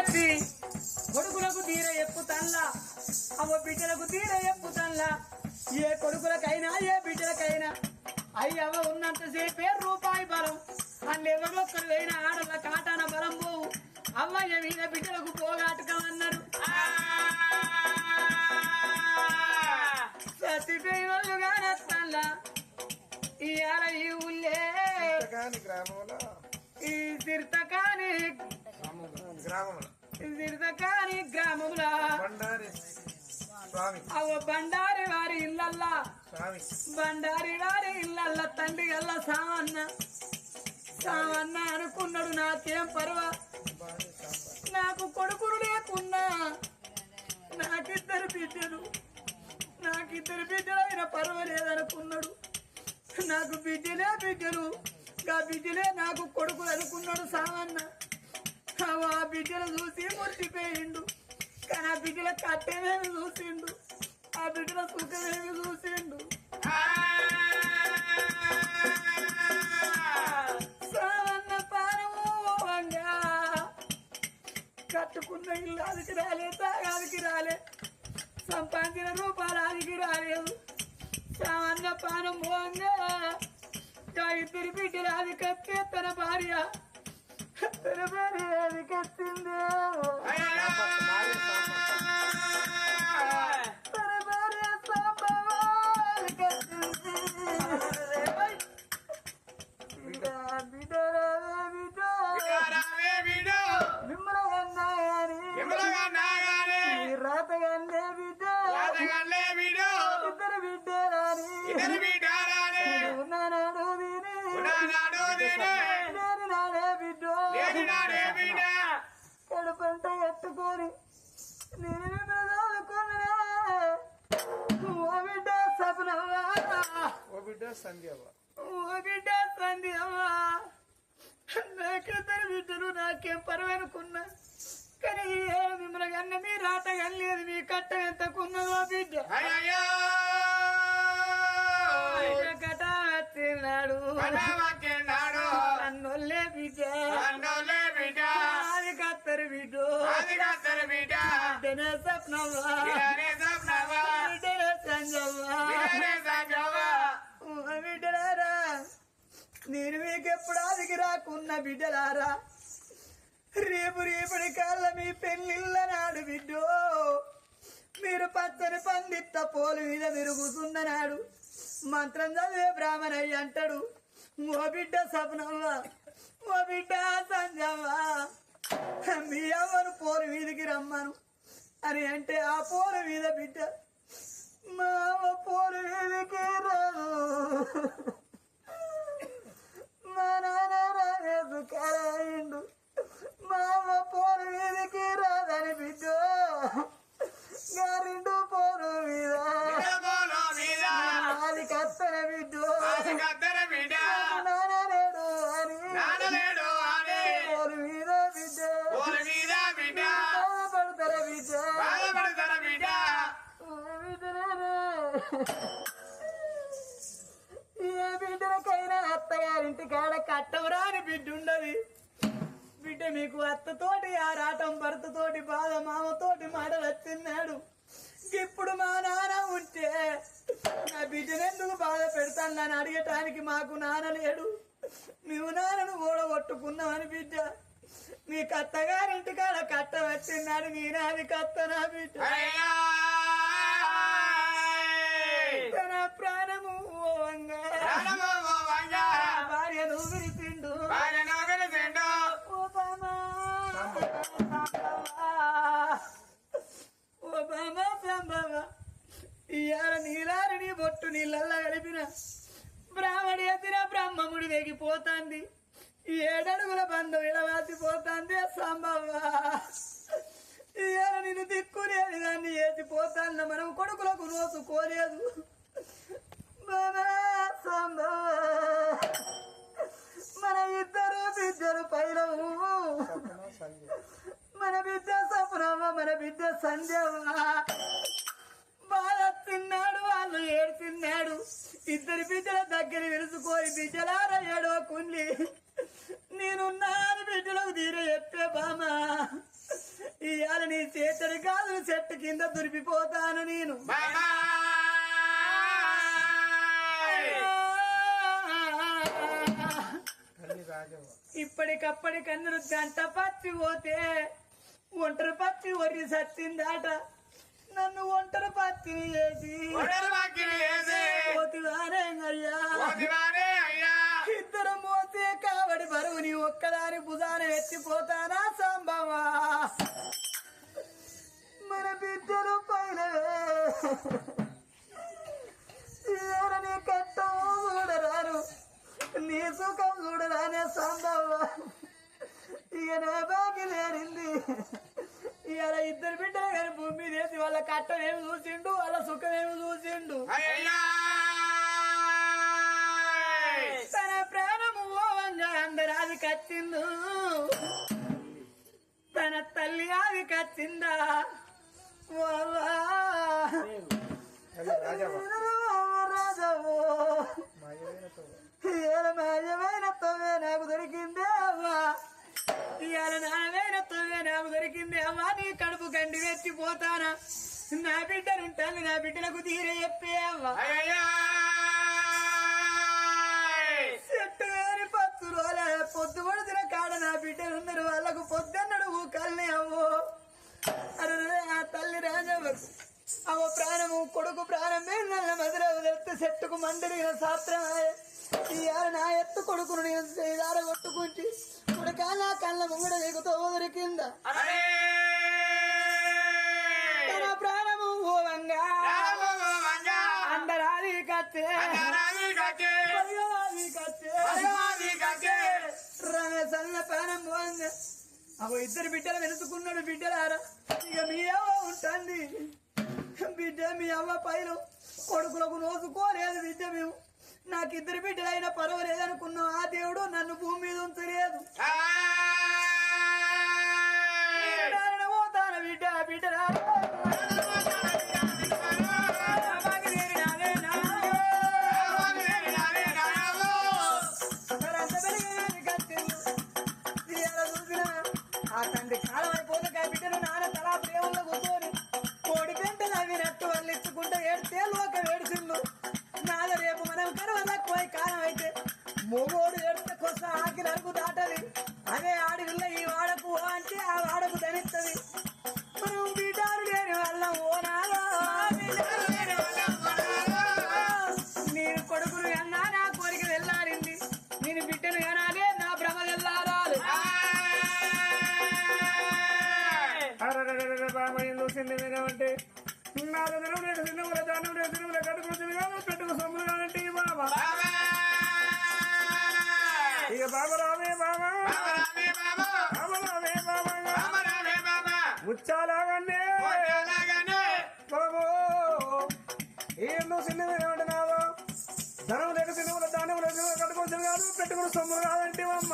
ఎత్తి కొడుకులకు తీర ఎప్పుతల్లా అవ బిడ్డలకు తీర ఎప్పుతల్లా ఏ కొడుకులకైనా ఏ బిడ్డలకైనా అయ్యవ ఉన్నంతసేపే రూపాయి బలం. అల్లెవరొక్కరు అయినా ఆడల కాటాన బలం పోవు. అవ్వయ్య మీద బిడ్డలకు నత్తల్లా ఇయాల ఈ ఊళ్ళే. ఈ గ్రామంలో. సిర్తకాని గ్రామంలో బండారి బండారి వారి ఇల్లల్లా బండారి వారి ఇల్లల్లా తండ్రి గల్ల సామన్న సామన్న అనుకున్నాడు నాకేం పర్వ నాకు కొడుకులు లేకున్నా నాకిద్దరు బిడ్డలు నాకిద్దరు బిడ్డలు. అయినా పర్వాలేదనుకున్నాడు నాకు బిడ్డలే బిడ్డలు ఆ బిడ్డలే నాకు కొడుకులు అనుకున్నాడు సావన్న. ఆ బిడ్డలు చూసి మురిసిపోయిండు కానీ ఆ బిడ్డల కట్టేమేమి చూసిండు. ఆ బిడ్డల సుఖమేమి చూసిండు. సావన్న పానము వంగా. కట్టుకున్న ఇల్లు అదికి రాలే తాగాదికి రాలే. సంపాదించిన రూపాయలు అదికి రాలేదు. సామాన్య పానం ఆ ఇద్దరు బిడ్డలు అది కత్తే తన భార్య. సంభవాలు కత్తింది బిడ్డ బిడ్డ బిడ్డ మిమ్మల్ని ఎత్తుకొని నేను చదువుకున్నా ఓ బిడ్డ సపనవ్వా ఓ బిడ్డ సంధ్యవ్వ ఓ బిడ్డ సంధ్యవ్వా నాకిద్దరు బిడ్డలు నాకేం పర్వనుకున్నా. కానీ ఏ మిమ్మల్ని కన్నా మీ రాత కనలేదు మీ కట్ట ఎంతకున్నదో బిడ్డ. బిడ్డ బిడ్డనే సప్నవ్వా సంజవ్వా బిడ్డలారా నేను మీకు ఎప్పుడు ఆదికి రాకున్న బిడ్డలారా రేపు రేపటి కాళ్ళ మీ పెళ్ళిళ్ళ నాడు బిడ్డో మీరు పచ్చని పందిత్త పోలు మీద మీరు మంత్రం చదివే బ్రాహ్మణయ్య అంటాడు ఓ బిడ్డ సపనవ్వ ఓ బిడ్డ సంజవ్వ మీ అవ్వను పోరు వీధికి రమ్మను. అని అంటే ఆ పోర మీద బిడ్డ. మామ పోర మీదకే రాదు మా ఏ బిడ్డలకైనా అత్తగారింటి కాడ కట్టవరాని బిడ్డ ఉండదు. బిడ్డ మీకు అత్తతోటి ఆరాటం భర్తతోటి బాధ మామతోటి మాట వచ్చిందాడు. ఇప్పుడు మా నాన్న ఉంటే నా బిడ్డనెందుకు బాధ పెడతాను? నన్ను అడిగటానికి మాకు నాన్న లేడు. మేము నాన్నను ఓడగొట్టుకున్నామని బిడ్డ. మీ కత్తగారింటి కాడ కట్ట వచ్చిన్నాడు నీ నాది కత్త నా బిడ్డ. నోసుకోలేదు మన ఇద్దరు బిడ్డలు పైన మన బిడ్డ సపురమ్మ మన బిడ్డ సంధ్యమ్మ బాగా తిన్నాడు వాళ్ళు ఏడు తిన్నాడు ఇద్దరు బిడ్డల దగ్గర విరుచుకోని బిడ్డలారా ఏడో కుండి నేనున్నాను బిడ్డలకు తీర చెప్పే నీ చేతడి కాదు చెట్టు కింద దురిపిపోతాను నేను. తల్లి రాజవ్వ ఇప్పటికప్పటి కందులు గంట పచ్చి పోతే ఒంటరి పచ్చి ఒరి సత్తిందాట. నన్ను ఒంటరి పచ్చిని చేసి అయ్యా. ఇద్దరు మోసే కావడి బరువుని ఒక్కదాని భుజాన ఎత్తిపోతానా సంభవా మన బిడ్డలు పైన ఇవాళ ఇద్దరు బిడ్డలు కానీ భూమి మీద వేసి వాళ్ళ కట్టం ఏమి చూసిండు వాళ్ళ సుఖం ఏమి చూసిండు. తన ప్రాణము ఓవంగా అందరాది కచ్చిందు తన తల్లి ఆది కచ్చిందా ఓవా. నా బిడ్డనుంటాను నా బిడ్డలకు తీరే చెప్పే అవ్వా చెట్టు వేరి పత్తు రోలే పొద్దు పడుతున్న కాడ నా బిడ్డలు ఉన్నారు వాళ్ళకు పొద్దున్నడు ఊకల్ని అవ్వో. అరే ఆ తల్లి రాజవ్వకు అవ ప్రాణము కొడుకు ప్రాణమే నల్ల మధురవు తెస్తే చెట్టుకు మండలిన శాస్త్రమే. ఇవాళ నా ఎత్తు కొడుకును నేను చేదార కొట్టుకుంచి కొడుక నా కళ్ళ ముంగడ దిగుతో దొరికిందా తన సన్న అన్న ప్రాణం పోయింది. అవ ఇద్దరు బిడ్డలు వెనుచుకున్నాడు బిడ్డలారా. ఇక మీ అవ్వ ఉంటుంది. బిడ్డ మీ అవ్వ పైలు కొడుకులకు నోసుకోలేదు బిడ్డ మేము. నాకు ఇద్దరు బిడ్డలైనా పర్వాలేదు ముచ్చాలాగండి బాబు ఏం నువ్వు ఏమంటున్నావు? ధనం లేక సినిమల దానం లేక కట్టుకుంటుంది కాదు పెట్టుకుని సొమ్ములు కాదంటే అమ్మ.